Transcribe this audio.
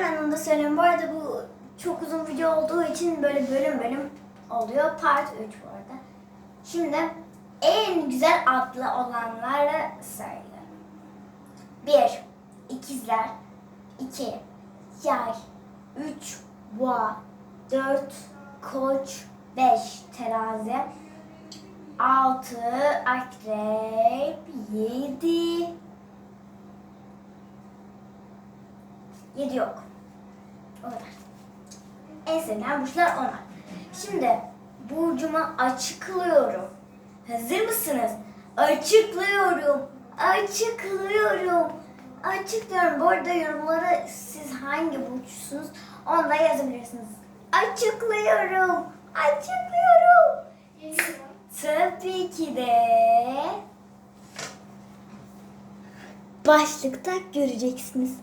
Hemen onu da söyleyeyim. Bu arada bu çok uzun video olduğu için böyle bölüm bölüm oluyor. Part 3 bu arada. Şimdi en güzel adlı olanları sayıyorum. 1. İkizler 2. Yay 3. Boğa 4. Koç 5. Terazi 6. Akrep 7. 7 yok. O kadar. En sevilen burçlar onlar. Şimdi burcumu açıklıyorum. Hazır mısınız? Açıklıyorum. Açıklıyorum. Açıklıyorum. Bu arada yorumlara siz hangi burçsunuz onu da yazabilirsiniz. Açıklıyorum. Açıklıyorum. Tabii ki de başlıkta göreceksiniz.